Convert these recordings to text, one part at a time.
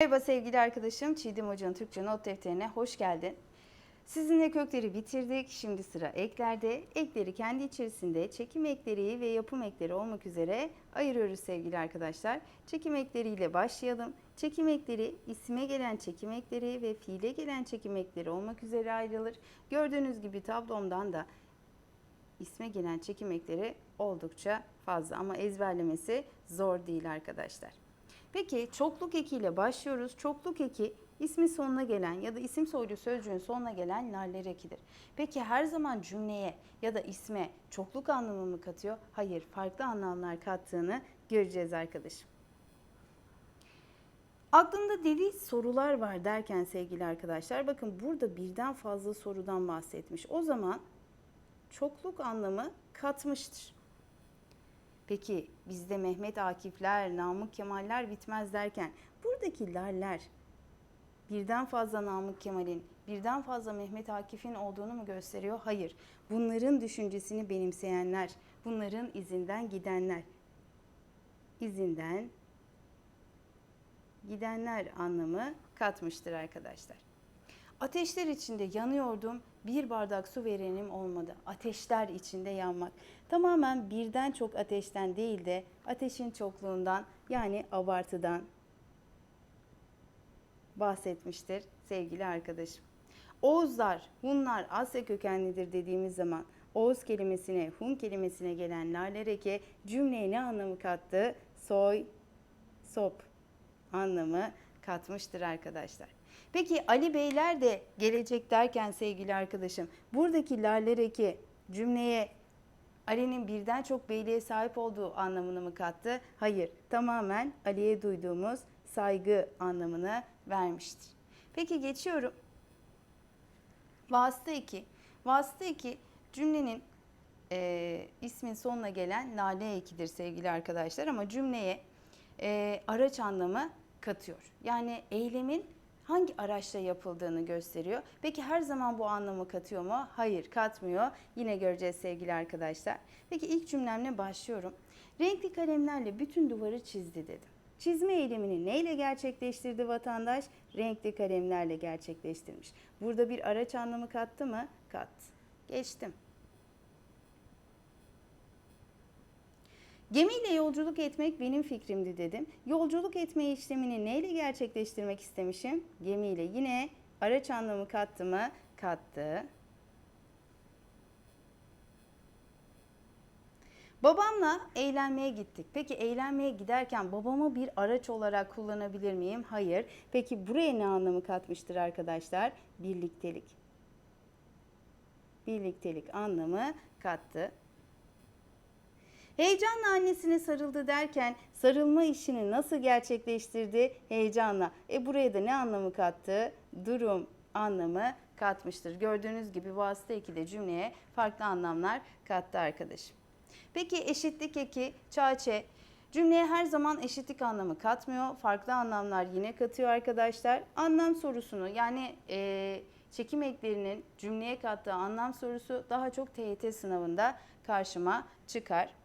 Merhaba sevgili arkadaşım. Çiğdem Hoca'nın Türkçe Not Defteri'ne hoş geldin. Sizinle kökleri bitirdik. Şimdi sıra eklerde. Ekleri kendi içerisinde çekim ekleri ve yapım ekleri olmak üzere ayırıyoruz sevgili arkadaşlar. Çekim ekleriyle başlayalım. Çekim ekleri isme gelen çekim ekleri ve fiile gelen çekim ekleri olmak üzere ayrılır. Gördüğünüz gibi tablomdan da isme gelen çekim ekleri oldukça fazla ama ezberlemesi zor değil arkadaşlar. Peki çokluk ekiyle başlıyoruz. Çokluk eki ismi sonuna gelen ya da isim soylu sözcüğün sonuna gelen naller ekidir. Peki her zaman cümleye ya da isme çokluk anlamı mı katıyor? Hayır, farklı anlamlar kattığını göreceğiz arkadaşım. Aklımda deli sorular var derken sevgili arkadaşlar bakın burada birden fazla sorudan bahsetmiş. O zaman çokluk anlamı katmıştır. Peki bizde Mehmet Akifler, Namık Kemaller bitmez derken buradaki lerler birden fazla Namık Kemal'in, birden fazla Mehmet Akif'in olduğunu mu gösteriyor? Hayır. Bunların düşüncesini benimseyenler, bunların izinden gidenler. İzinden gidenler anlamı katmıştır arkadaşlar. Ateşler içinde yanıyordum, bir bardak su verenim olmadı. Ateşler içinde yanmak. Tamamen birden çok ateşten değil de ateşin çokluğundan yani abartıdan bahsetmiştir sevgili arkadaşım. Oğuzlar, Hunlar Asya kökenlidir dediğimiz zaman Oğuz kelimesine, Hun kelimesine gelen lalereke cümleye ne anlamı kattı? Soy, sop anlamı katmıştır arkadaşlar. Peki Ali Beyler de gelecek derken sevgili arkadaşım buradaki lerlereki cümleye Ali'nin birden çok beyliğe sahip olduğu anlamını mı kattı? Hayır, tamamen Ali'ye duyduğumuz saygı anlamını vermiştir. Peki geçiyorum. Vasıta 2. Vasıta 2 cümlenin e, ismin sonuna gelen lale ekidir sevgili arkadaşlar ama cümleye e, araç anlamı katıyor. Yani eylemin hangi araçla yapıldığını gösteriyor. Peki her zaman bu anlamı katıyor mu? Hayır katmıyor. Yine göreceğiz sevgili arkadaşlar. Peki ilk cümlemle başlıyorum. Renkli kalemlerle bütün duvarı çizdi dedim. Çizme eylemini neyle gerçekleştirdi vatandaş? Renkli kalemlerle gerçekleştirmiş. Burada bir araç anlamı kattı mı? Kattı. Geçtim. Gemiyle yolculuk etmek benim fikrimdi dedim. Yolculuk etme işlemini neyle gerçekleştirmek istemişim? Gemiyle. Yine araç anlamı kattı mı? Kattı. Babamla eğlenmeye gittik. Peki eğlenmeye giderken babamı bir araç olarak kullanabilir miyim? Hayır. Peki buraya ne anlamı katmıştır arkadaşlar? Birliktelik. Birliktelik anlamı kattı. Heyecanla annesine sarıldı derken sarılma işini nasıl gerçekleştirdi? Heyecanla. E buraya da ne anlamı kattı? Durum anlamı katmıştır. Gördüğünüz gibi vasıta eki de cümleye farklı anlamlar kattı arkadaşım. Peki eşitlik eki, çağçe cümleye her zaman eşitlik anlamı katmıyor. Farklı anlamlar yine katıyor arkadaşlar. Anlam sorusunu yani e, çekim eklerinin cümleye kattığı anlam sorusu daha çok TYT sınavında karşıma çıkar.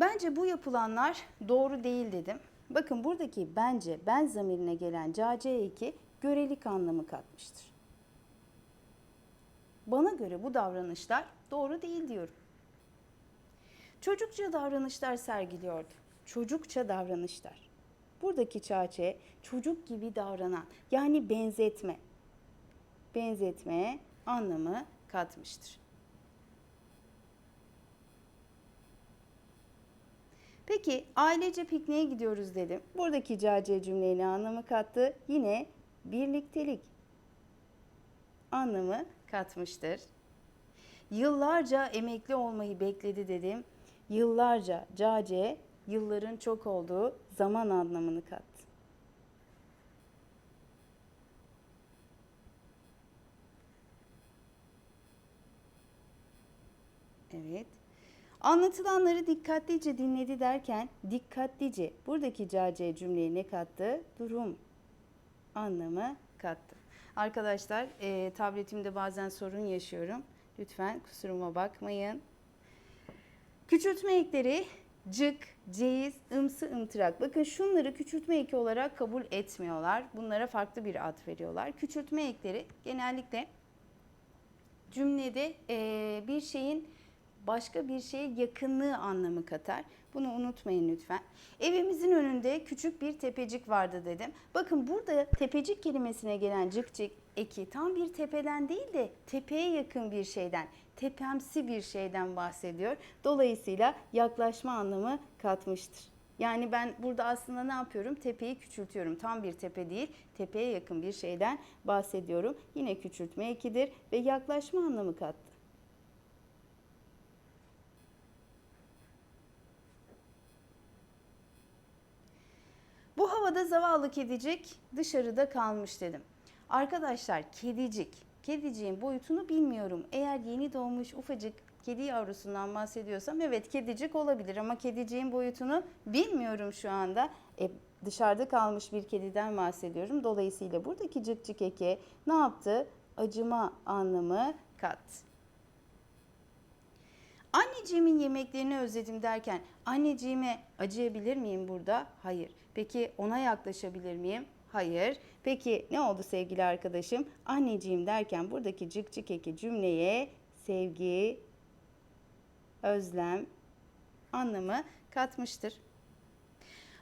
Bence bu yapılanlar doğru değil dedim. Bakın buradaki bence ben zamirine gelen cace eki görelik anlamı katmıştır. Bana göre bu davranışlar doğru değil diyorum. Çocukça davranışlar sergiliyordu. Çocukça davranışlar. Buradaki çaçe çocuk gibi davranan yani benzetme. Benzetme anlamı katmıştır. Peki ailece pikniğe gidiyoruz dedim. Buradaki caciye cümleyi ne anlamı kattı? Yine birliktelik anlamı katmıştır. Yıllarca emekli olmayı bekledi dedim. Yıllarca caciye yılların çok olduğu zaman anlamını kattı. Evet. Anlatılanları dikkatlice dinledi derken dikkatlice buradaki caciye cümleyi ne kattı? Durum anlamı kattı. Arkadaşlar e, tabletimde bazen sorun yaşıyorum. Lütfen kusuruma bakmayın. Küçültme ekleri cık, ceyiz, ımsı, ımtırak. Bakın şunları küçültme eki olarak kabul etmiyorlar. Bunlara farklı bir ad veriyorlar. Küçültme ekleri genellikle cümlede eee, bir şeyin başka bir şeye yakınlığı anlamı katar. Bunu unutmayın lütfen. Evimizin önünde küçük bir tepecik vardı dedim. Bakın burada tepecik kelimesine gelen cık cık eki tam bir tepeden değil de tepeye yakın bir şeyden, tepemsi bir şeyden bahsediyor. Dolayısıyla yaklaşma anlamı katmıştır. Yani ben burada aslında ne yapıyorum? Tepeyi küçültüyorum. Tam bir tepe değil, tepeye yakın bir şeyden bahsediyorum. Yine küçültme ekidir ve yaklaşma anlamı kattı. Bu havada zavallı kedicik dışarıda kalmış dedim. Arkadaşlar kedicik, kediciğin boyutunu bilmiyorum. Eğer yeni doğmuş ufacık kedi yavrusundan bahsediyorsam evet kedicik olabilir ama kediciğin boyutunu bilmiyorum şu anda. E, dışarıda kalmış bir kediden bahsediyorum. Dolayısıyla buradaki cık eke ne yaptı? Acıma anlamı kattı. Anneciğimin yemeklerini özledim derken anneciğime acıyabilir miyim burada? Hayır. Peki ona yaklaşabilir miyim? Hayır. Peki ne oldu sevgili arkadaşım? Anneciğim derken buradaki cık cık eki cümleye sevgi, özlem anlamı katmıştır.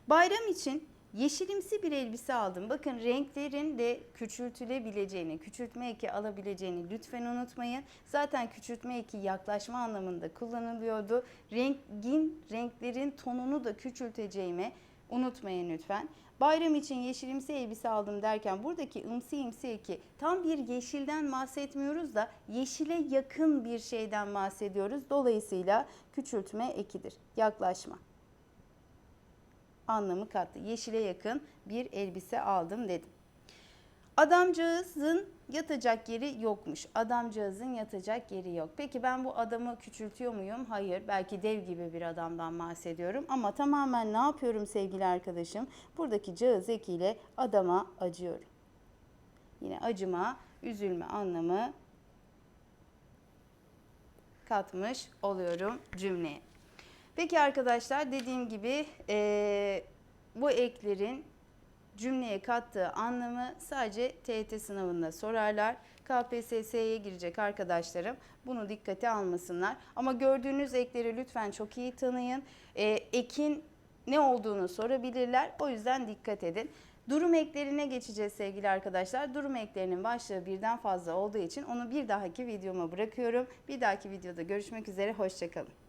Bayram için yeşilimsi bir elbise aldım. Bakın renklerin de küçültülebileceğini, küçültme eki alabileceğini lütfen unutmayın. Zaten küçültme eki yaklaşma anlamında kullanılıyordu. Rengin, renklerin tonunu da küçülteceğimi unutmayın lütfen. Bayram için yeşilimsi elbise aldım derken buradaki ımsı imsi eki tam bir yeşilden bahsetmiyoruz da yeşile yakın bir şeyden bahsediyoruz. Dolayısıyla küçültme ekidir. Yaklaşma anlamı kattı. Yeşile yakın bir elbise aldım dedim. Adamcağızın yatacak yeri yokmuş. Adamcağızın yatacak yeri yok. Peki ben bu adamı küçültüyor muyum? Hayır. Belki dev gibi bir adamdan bahsediyorum. Ama tamamen ne yapıyorum sevgili arkadaşım? Buradaki cağız ekiyle adama acıyorum. Yine acıma, üzülme anlamı katmış oluyorum cümleye. Peki arkadaşlar dediğim gibi eee, bu eklerin cümleye kattığı anlamı sadece TET sınavında sorarlar. KPSS'ye girecek arkadaşlarım bunu dikkate almasınlar. Ama gördüğünüz ekleri lütfen çok iyi tanıyın. Eee, ekin ne olduğunu sorabilirler. O yüzden dikkat edin. Durum eklerine geçeceğiz sevgili arkadaşlar. Durum eklerinin başlığı birden fazla olduğu için onu bir dahaki videoma bırakıyorum. Bir dahaki videoda görüşmek üzere. Hoşçakalın.